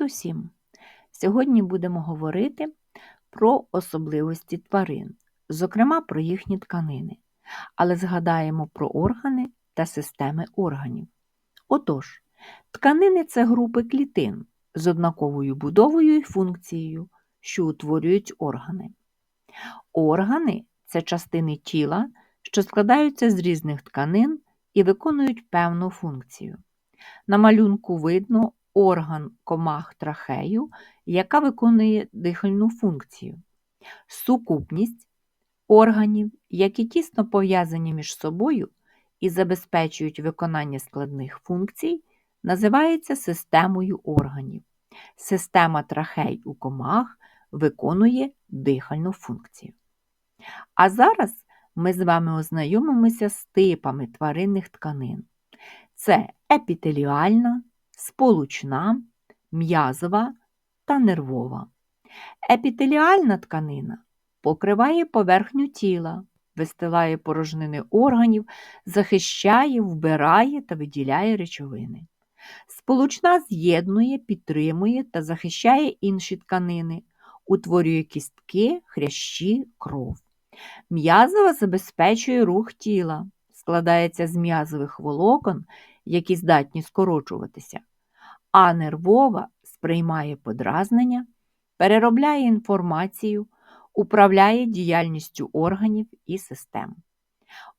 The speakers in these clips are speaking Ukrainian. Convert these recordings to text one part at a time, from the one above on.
Усім! Сьогодні будемо говорити про особливості тварин, зокрема про їхні тканини, але згадаємо про органи та системи органів. Отож, тканини це групи клітин з однаковою будовою і функцією, що утворюють органи. Органи це частини тіла, що складаються з різних тканин і виконують певну функцію. На малюнку видно орган комах трахею, яка виконує дихальну функцію. Сукупність органів, які тісно пов'язані між собою і забезпечують виконання складних функцій, називається системою органів. Система трахей у комах виконує дихальну функцію. А зараз ми з вами ознайомимося з типами тваринних тканин. Це епітеліальна, сполучна, м'язова та нервова. Епітеліальна тканина покриває поверхню тіла, вистилає порожнини органів, захищає, вбирає та виділяє речовини. Сполучна з'єднує, підтримує та захищає інші тканини, утворює кістки, хрящі, кров. М'язова забезпечує рух тіла, складається з м'язових волокон, які здатні скорочуватися, а нервова сприймає подразнення, переробляє інформацію, управляє діяльністю органів і систем.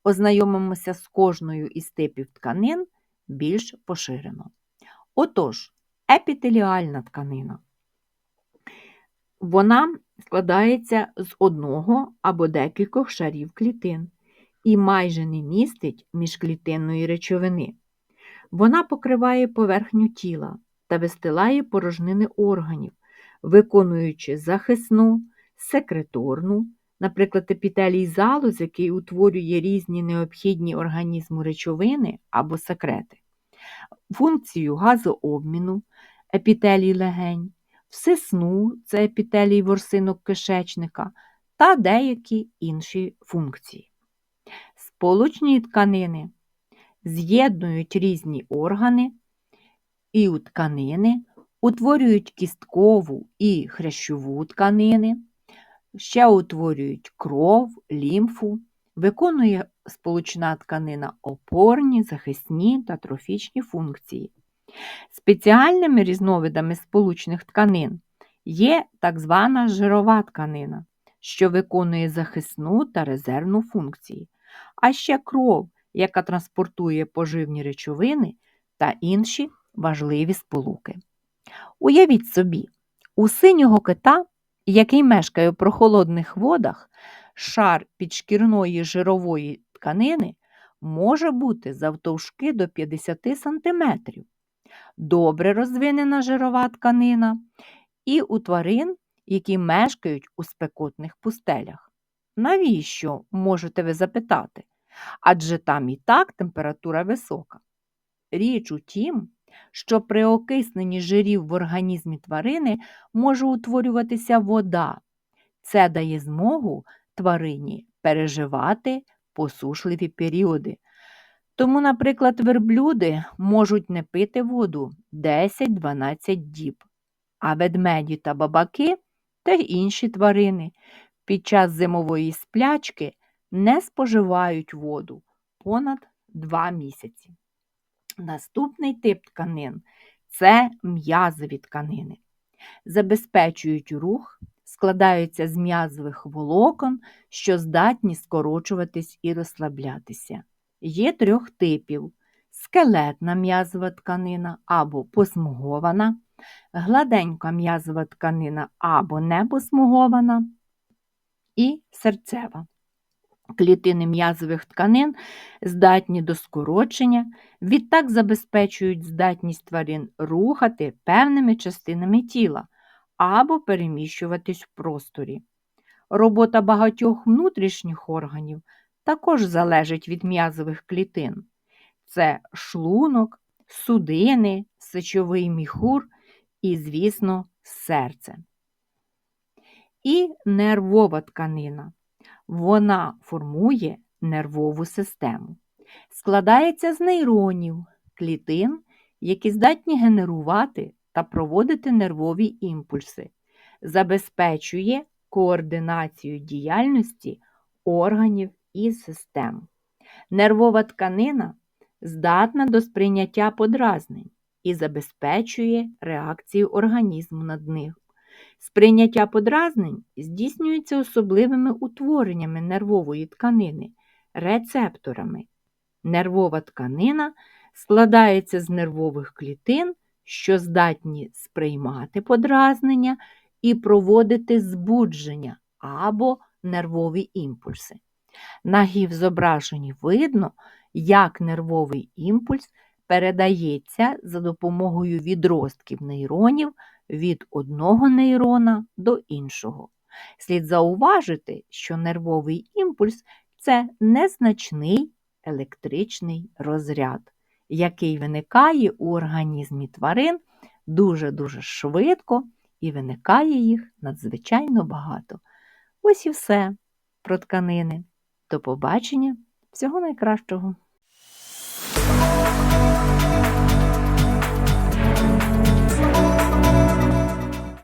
Ознайомимося з кожною із типів тканин більш поширено. Отож, епітеліальна тканина. Вона складається з одного або декількох шарів клітин і майже не містить міжклітинної речовини. Вона покриває поверхню тіла та вистилає порожнини органів, виконуючи захисну, секреторну, наприклад, епітелій залоз, який утворює різні необхідні організму речовини або секрети, функцію газообміну, епітелій легень, всесну це епітелій ворсинок кишечника та деякі інші функції. Сполучні тканини з'єднують різні органи і у тканини, утворюють кісткову і хрящову тканини, ще утворюють кров, лімфу, виконує сполучна тканина опорні, захисні та трофічні функції. Спеціальними різновидами сполучних тканин є так звана жирова тканина, що виконує захисну та резервну функції, а ще кров, яка транспортує поживні речовини та інші важливі сполуки. Уявіть собі, у синього кита, який мешкає в прохолодних водах, шар підшкірної жирової тканини може бути завтовшки до 50 см. Добре розвинена жирова тканина і у тварин, які мешкають у спекотних пустелях. Навіщо, можете ви запитати? Адже там і так температура висока. Річ у тім, що при окисненні жирів в організмі тварини може утворюватися вода. Це дає змогу тварині переживати посушливі періоди. Тому, наприклад, верблюди можуть не пити воду 10-12 діб, а ведмеді та бабаки та інші тварини під час зимової сплячки не споживають воду понад 2 місяці. Наступний тип тканин це м'язові тканини. Забезпечують рух, складаються з м'язових волокон, що здатні скорочуватись і розслаблятися. Є трьох типів: скелетна м'язова тканина або посмугована, гладенька м'язова тканина або непосмугована і серцева. Клітини м'язових тканин здатні до скорочення, відтак забезпечують здатність тварин рухати певними частинами тіла або переміщуватись в просторі. Робота багатьох внутрішніх органів також залежить від м'язових клітин. Це шлунок, судини, сечовий міхур і, звісно, серце. І нервова тканина. Вона формує нервову систему. Складається з нейронів, клітин, які здатні генерувати та проводити нервові імпульси, забезпечує координацію діяльності органів і систем. Нервова тканина здатна до сприйняття подразнень і забезпечує реакцію організму над них. Сприйняття подразнень здійснюється особливими утвореннями нервової тканини, рецепторами. Нервова тканина складається з нервових клітин, що здатні сприймати подразнення і проводити збудження або нервові імпульси. На гівзображенні видно, як нервовий імпульс передається за допомогою відростків нейронів від одного нейрона до іншого. Слід зауважити, що нервовий імпульс це незначний електричний розряд, який виникає у організмі тварин дуже-дуже швидко і виникає їх надзвичайно багато. Ось і все про тканини. До побачення, всього найкращого!